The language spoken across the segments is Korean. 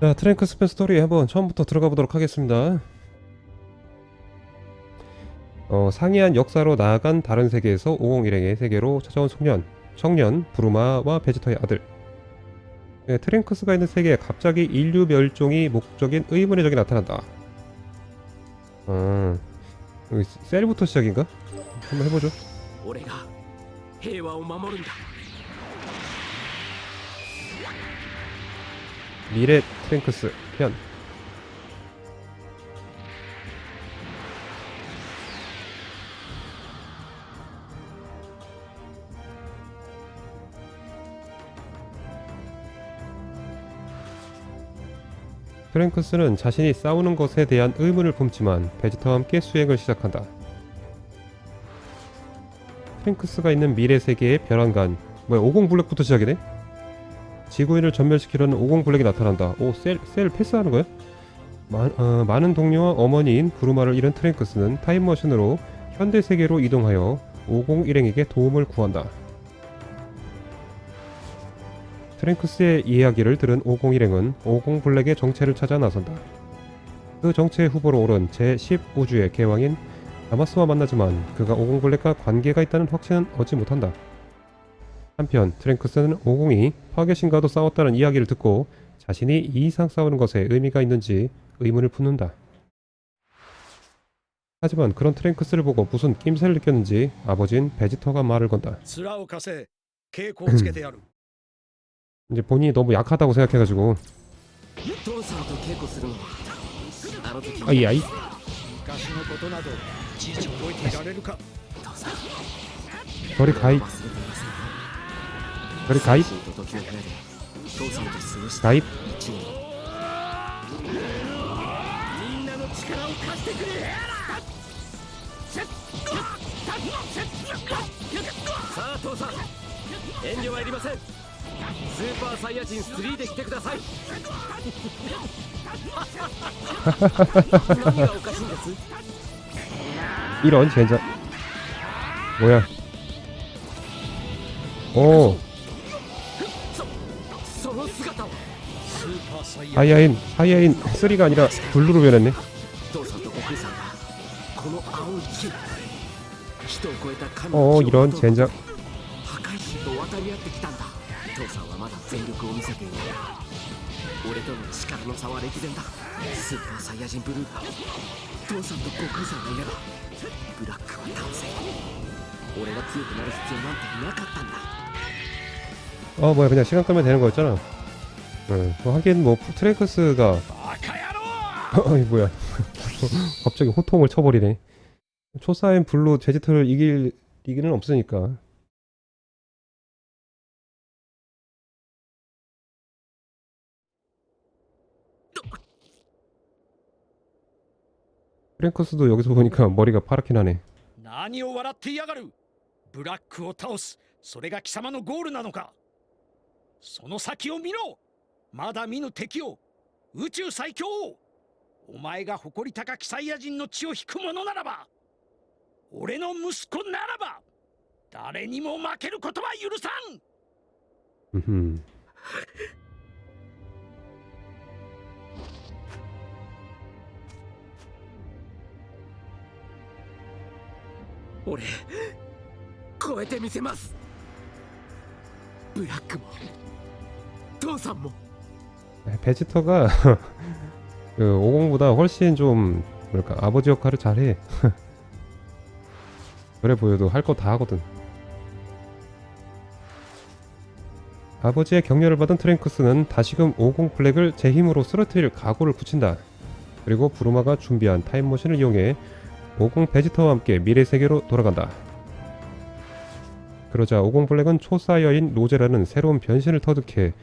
자 트랭크 스페 스토리 한번 처음부터 들어가 보도록 하겠습니다. 어, 상이한 역사로 나아간 다른 세계에서 501행의 세계로 찾아온 청년 청년 부르마와 베지터의 아들. 네, 트랭크스가 있는 세계에 갑자기 인류 멸종이 목적인 의문의 적이 나타난다. 음, 여기 셀부터 시작인가? 한번 해보죠. 내가 평화를 지킨다. 미래 트랭크스 편. 프랭크스는 자신이 싸우는 것에 대한 의문을 품지만 베지터와 함께 수행을 시작한다. 프랭크스가 있는 미래 세계의 벼랑간 뭐야 오공 블랙부터 시작이네? 지구인을 전멸시키려는 오공 블랙이 나타난다. 오, 셀, 셀 패스하는 거야? 마, 어, 많은 동료와 어머니인 부르마를 잃은 트랭크스는 타임머신으로 현대 세계로 이동하여 오공 일행에게 도움을 구한다. 트랭크스의 이야기를 들은 오공 일행은 오공 블랙의 정체를 찾아 나선다. 그 정체의 후보로 오른 제10 우주의 개왕인 다마스와 만나지만 그가 오공 블랙과 관계가 있다는 확신은 얻지 못한다. 한편 트랭크스는 오공이 파괴신과도 싸웠다는 이야기를 듣고 자신이 이 이상 싸우는 것에 의미가 있는지 의문을 품는다. 하지만 그런 트랭크스를 보고 무슨 낌새를 느꼈는지 아버진 베지터가 말을 건다. 이제 본인이 너무 약하다고 생각해가지고. 아이아이. 저리 가이 忘れていませんよ 저리 가이 心と時を経て父さんと過ごした 가이 一年みんなの力を貸してくれさあ父さん遠慮はいりませんスーパーサイヤ人3で来てください何がおかしいんです 이런 젠장 뭐야 오 하이아인 하이아인 3가 아니라 블루로 변했네. 어 이런 젠장. 어 뭐야 그냥 시간 끄면 되는 거였잖아. 응 뭐 하긴 뭐 트랭크스가 バカ野郎 어이 뭐야 갑자기 호통을 쳐버리네 초사인 블루 제지터를 이길 리기는 없으니까 프랭크스도 여기서 보니까 머리가 파랗긴 하네 何を笑っていやがるブラックを倒すそれが貴様のゴールなのかその先を見ろ まだ見ぬ敵を宇宙最強をお前が誇り高きサイヤ人の血を引く者ならば俺の息子ならば誰にも負けることは許さん！음 흠. 「俺超えてみせます。ブラックも父さんも 베지터가 그 50보다 훨씬 좀 뭐랄까 아버지 역할을 잘해. 그래 보여도 할 거 다 하거든. 아버지의 격려를 받은 트랭크스는 다시금 50 블랙을 제 힘으로 쓰러뜨릴 각오를 굳힌다. 그리고 부르마가 준비한 타임머신을 이용해 50 베지터와 함께 미래 세계로 돌아간다. 그러자 50 블랙은 초사이어인 로제라는 새로운 변신을 터득해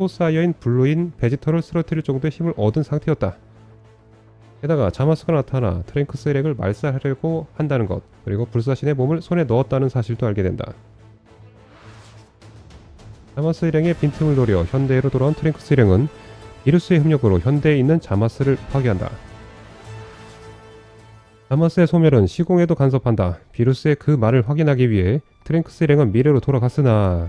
초사이어인 블루인 베지터를 쓰러뜨릴 정도의 힘을 얻은 상태였다. 게다가 자마스가 나타나 트랭크스 일행을 말살하려고 한다는 것, 그리고 불사신의 몸을 손에 넣었다는 사실도 알게 된다. 자마스 일행의 빈틈을 노려 현대로 돌아온 트랭크스 일행은 이루스의 협력으로 현대에 있는 자마스를 파괴한다. 자마스의 소멸은 시공에도 간섭한다. 비루스의 그 말을 확인하기 위해 트랭크스 일행은 미래로 돌아갔으나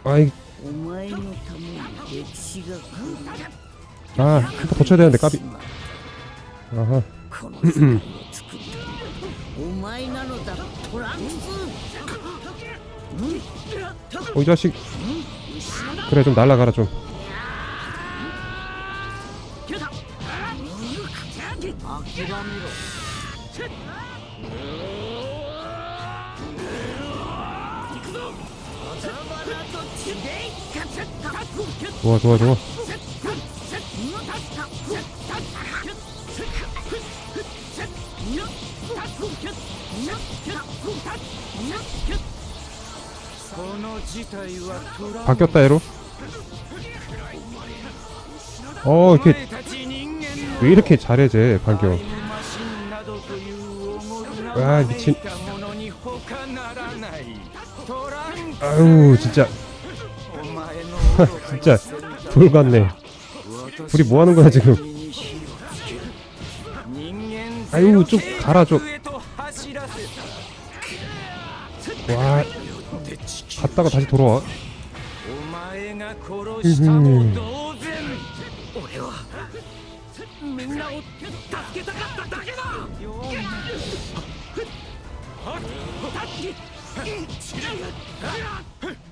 求めることもなかっただが 아이 お前のために歴史が来る 아 한번 더 쳐야 되는데 까비 아하 この世界を作ったのはお前なのだトランクス 어 이 자식 그래 좀 날라가라 좀 諦めろ 좋아 좋아 좋아. 바뀌었다 에로. 어 이렇게 왜 이렇게 잘해 바뀌어 아 미친. 아유 진짜. 진짜 불 같네. 둘이 뭐 하는 거야 지금? 아유 좀 가라 좀 와, 갔다가 다시 돌아와. 으흠.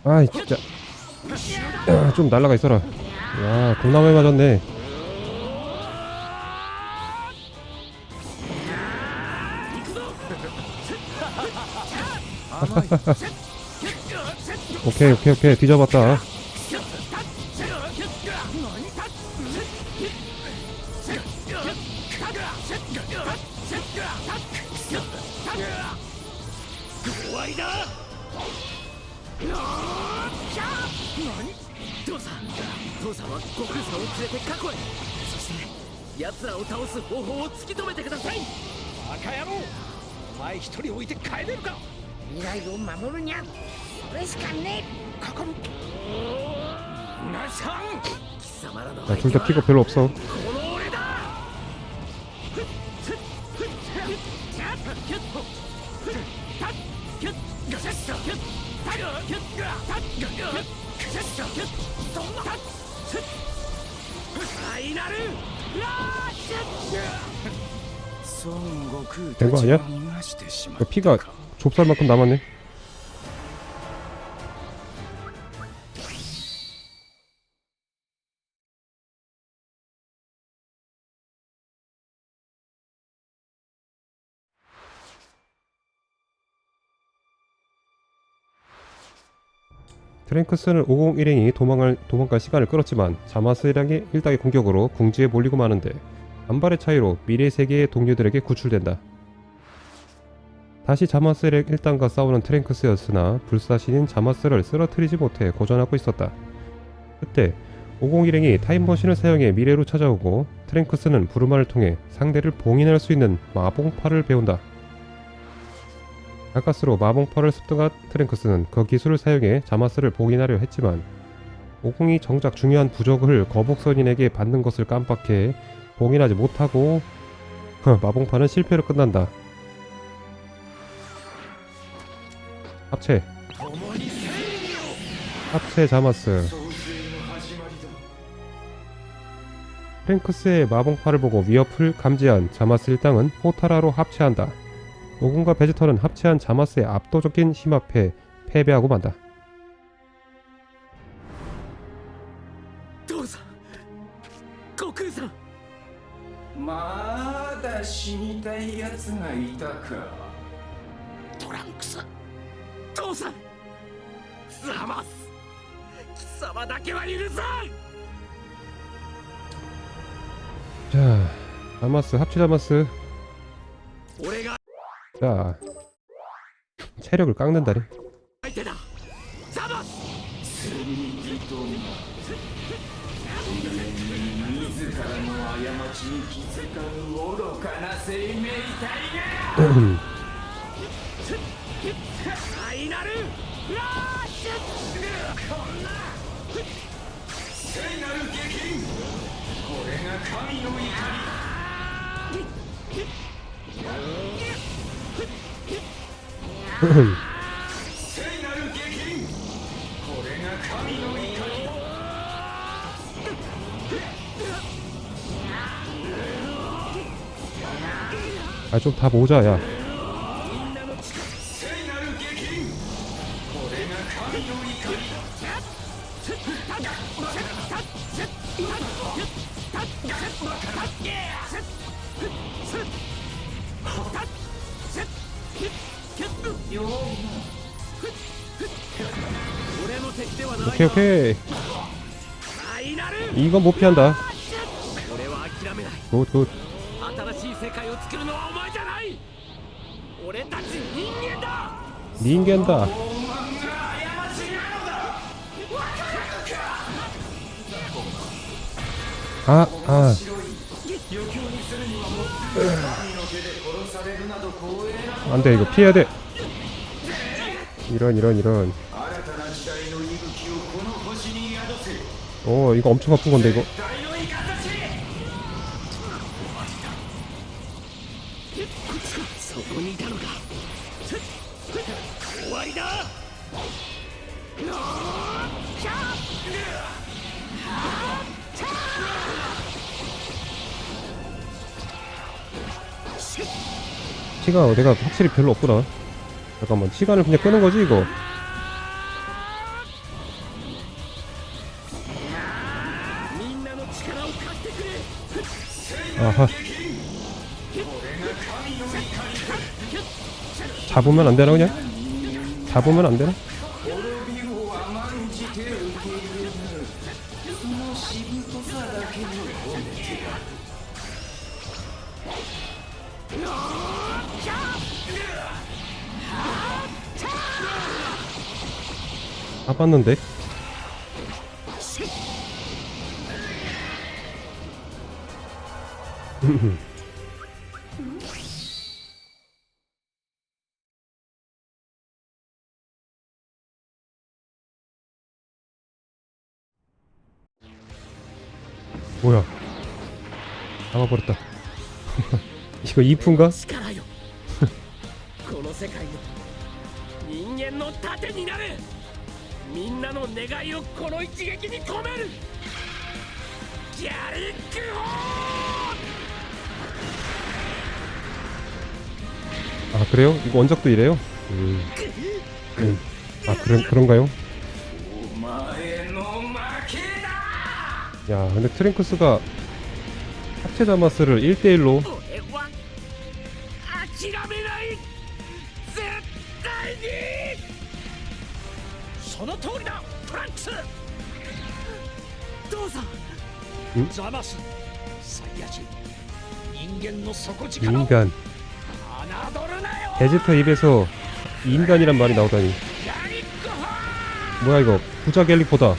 아이 진짜. 야, 좀 날라가 있어라. 야 공나무에 맞았네. 오케이 오케이 오케이. 뒤져봤다 나 진짜 피가 별로 없어 된거 아니야? 그 피가 좁쌀만큼 남았네 트랭크스는 501행이 도망갈, 도망갈 시간을 끌었지만 자마스랑의 일당의 공격으로 궁지에 몰리고 마는데 반발의 차이로 미래 세계의 동료들에게 구출된다. 다시 자마스의 일당과 싸우는 트랭크스였으나 불사신인 자마스를 쓰러뜨리지 못해 고전하고 있었다. 그때 501행이 타임머신을 사용해 미래로 찾아오고 트랭크스는 부르마를 통해 상대를 봉인할 수 있는 마봉파를 배운다. 가까스로 마봉파를 습득한 트랭크스는 그 기술을 사용해 자마스를 봉인하려 했지만 오공이 정작 중요한 부적을 거북선인에게 받는 것을 깜빡해 봉인하지 못하고 마봉파는 실패로 끝난다. 합체 합체 자마스 프랭크스의 마봉파를 보고 위협을 감지한 자마스 일당은 포타라로 합체한다. 오군과 베지털은 합체한 자마스의 압도적인 힘 앞에 패배하고 만다. 자, 자마스 합체 자마스. 자, 체력을 깎는다리. 아, 좀 다 모자, 야. 오케이 오케이. 이건 못 피한다. 굿굿. 닌겐다. 아 아. 안돼 이거 피해야 돼. 이런 이런 이런. 오 이거 엄청 아픈 건데 이거. 티가 내가 확실히 별로 없구나 잠깐만 시간을 그냥 끄는 거지 이거 아하 잡으면 안 되나 그냥? 잡으면 안 되나? 다 봤는데? 뭐야? 잡아버렸다 이거 2푼가? 아 그래요? 이거 원작도 이래요? 음. 음. 아 그런 그런가요? 야 근데 트링크스가 합체 자마스를 1대1로 ザマスサイヤ人人間の底力を 인간 侮るなよ 베지터 입에서 인간이란 말이 나오다니 ギャリックホー 뭐야 이거 부자 갤리코다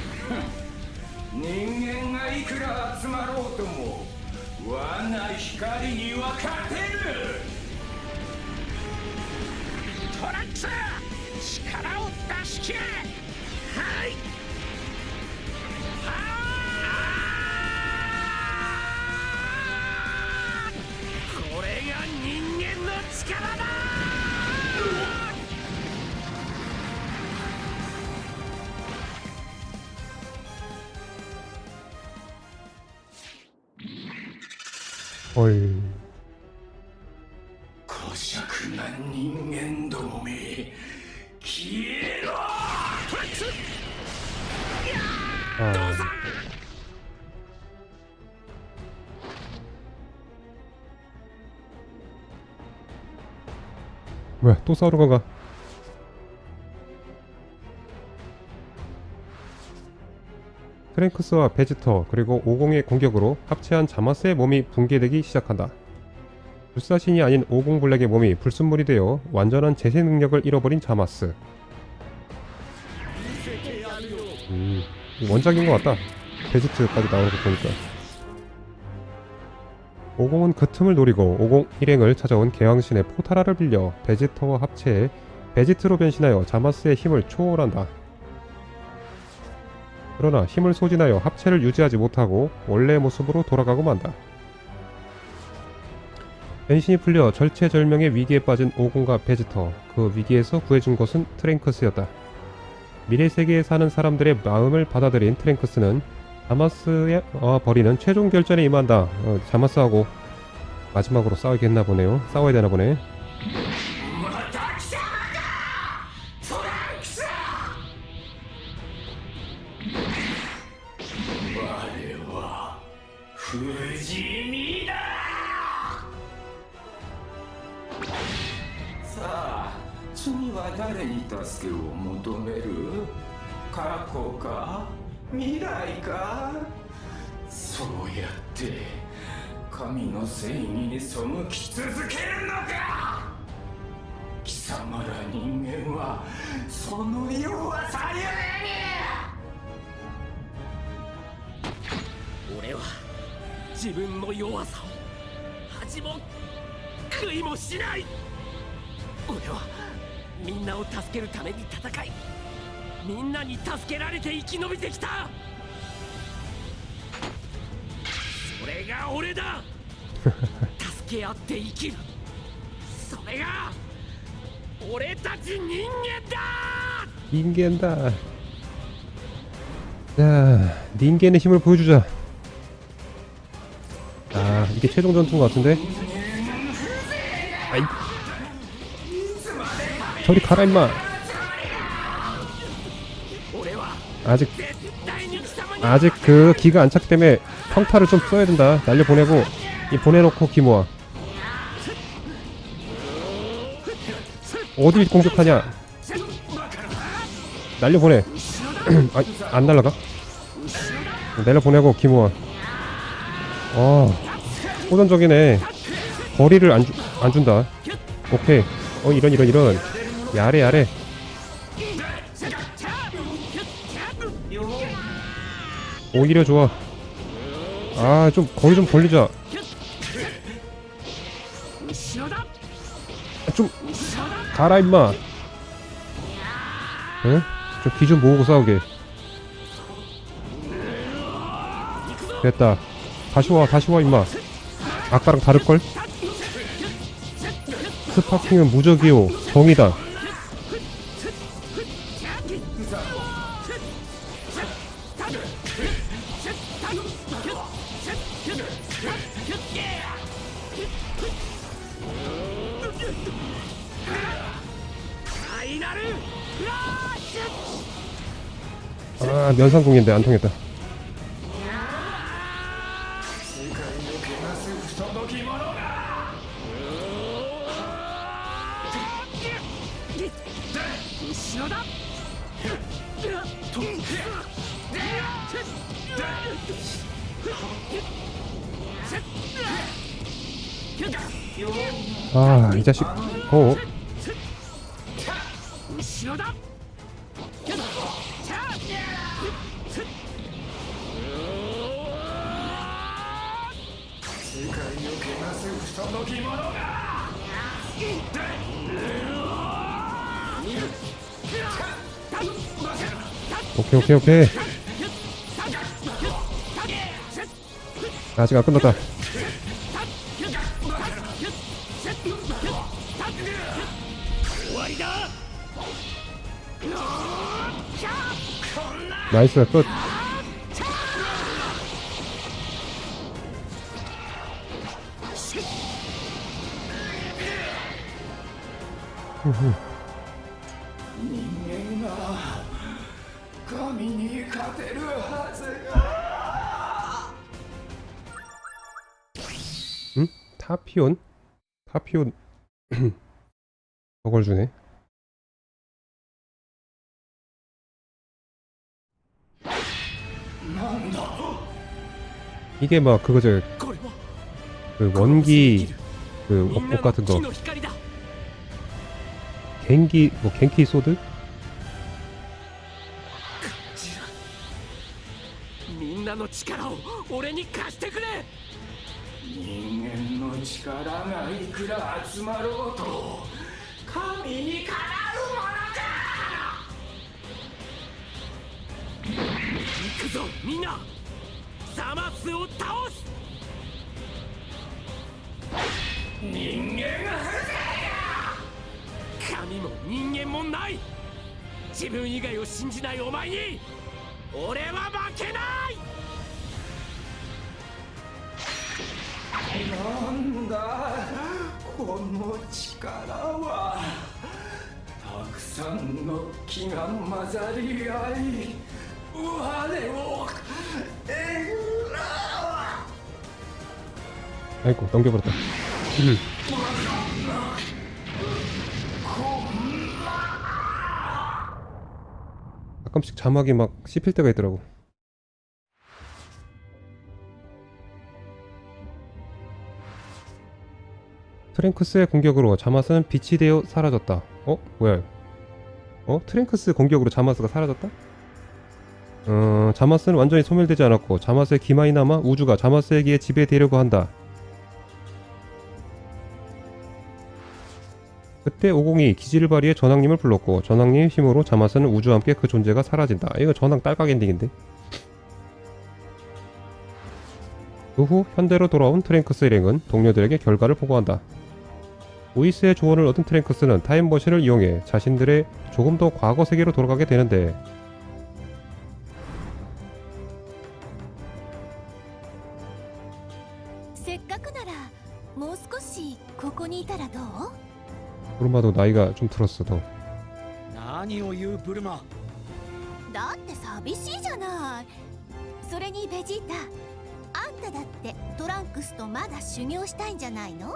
어. 뭐야 또 싸우러 가가 프랭크스와 베지터 그리고 오공의 공격으로 합체한 자마스의 몸이 붕괴되기 시작한다. 불사신이 아닌 오공 블랙의 몸이 불순물이 되어 완전한 재생 능력을 잃어버린 자마스. 음. 원작인 것 같다. 베지트까지 나오는 거 보니까. 오공은 그 틈을 노리고 오공 일행을 찾아온 개왕신의 포타라를 빌려 베지터와 합체해 베지트로 변신하여 자마스의 힘을 초월한다. 그러나 힘을 소진하여 합체를 유지하지 못하고 원래의 모습으로 돌아가고 만다. 변신이 풀려 절체절명의 위기에 빠진 오공과 베지터, 그 위기에서 구해준 것은 트랭크스였다. 미래 세계에 사는 사람들의 마음을 받아들인 트랭크스는 자마스와 벌이는 최종 결전에 임한다. 어, 자마스하고 마지막으로 싸우겠나 보네요. 싸워야 되나 보네. 過去か未来か？そうやって神の正義に背き続けるのか？貴様ら人間はその弱さゆ俺は自分の弱さを恥も悔いもしない！俺はみんなを助けるために戦いみんなに助けられて生き延びてきたそれが俺だ助け合って生きるそれが俺たち人間だ 닌겐다. 자, 닌겐의 힘을 보여주자. 아, 이게 최종 전투인 것 같은데? 아이. 저리 가라, 임마. 아직 아직 그 기가 안착 때문에 평타를 좀 써야 된다. 날려 보내고 이 보내놓고 기모아. 어디 공격하냐? 날려 보내. 아, 안 날라가? 날려 보내고 기모아. 어, 아, 호전적이네. 거리를 안, 주, 안 준다. 오케이. 어 이런 이런 이런. 야래 야래. 오히려 좋아. 아 좀 거리 좀 벌리자. 아, 좀 가라 임마. 응? 좀기 좀 모으고 싸우게. 됐다. 다시 와 다시 와 임마. 아까랑 다를걸? 스파킹은 무적이오. 정이다. 아, 면상궁인데 안 통했다. 오케이 오케이 오케이. 아직 안 끝났다. 나이스 끝. 후후 파피온? 파피온 저걸 주네 이게 막 그거죠 그 원기 그 업복 같은 거 갱기 뭐 갱키 소드? 人間の力がいくら集まろうと神にかなうものか！行くぞみんな！ザマスを倒す！人間が神も人間もない！自分以外を信じないお前に俺は負けない！ なんだこの力はたくさんの木が混ざり合い我をえぐら 아이고 넘겨버렸다. 음. 가끔씩 자막이 막 씹힐 때가 있더라고. 트랭크스의 공격으로 자마스는 빛이 되어 사라졌다. 어? 뭐야? 어? 트랭크스 공격으로 자마스가 사라졌다? 어, 자마스는 완전히 소멸되지 않았고 자마스의 기만이 남아 우주가 자마스에게 지배되려고 한다. 그때 오공이 기지를 발휘해 전황님을 불렀고 전황님의 힘으로 자마스는 우주와 함께 그 존재가 사라진다. 이거 전황 딸깍 엔딩인데. 그 후 현대로 돌아온 트랭크스 일행은 동료들에게 결과를 보고한다. 오이스의 조언을 얻은 트랭크스는 타임머신을 이용해 자신들의 조금 더 과거 세계로 돌아가게 되는데 せっかくならもう少しここにいたらどう 브루마도 나이가 좀 들었어 더. 何を言うブルマだって寂しいじゃないそれにベジータあんただってトランクスとまだ修行したいんじゃないの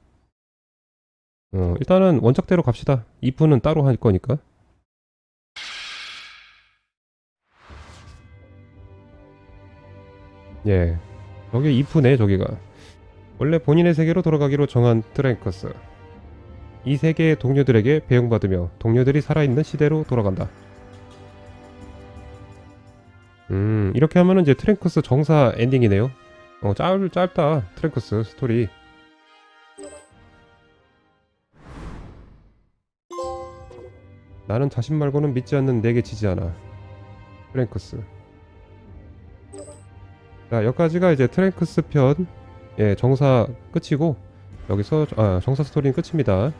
어 일단은 원작대로 갑시다 이프는 따로 할 거니까 예 저게 이프네 저기가 원래 본인의 세계로 돌아가기로 정한 트랭커스. 이 세계의 동료들에게 배용받으며 동료들이 살아있는 시대로 돌아간다. 음, 이렇게 하면은 이제 트랭크스 정사 엔딩이네요. 어, 짧, 짧다. 트랭크스 스토리. 나는 자신 말고는 믿지 않는 내게 지지 않아. 트랭크스. 자, 여기까지가 이제 트랭크스 편 예, 정사 끝이고 여기서 아, 정사 스토리는 끝입니다.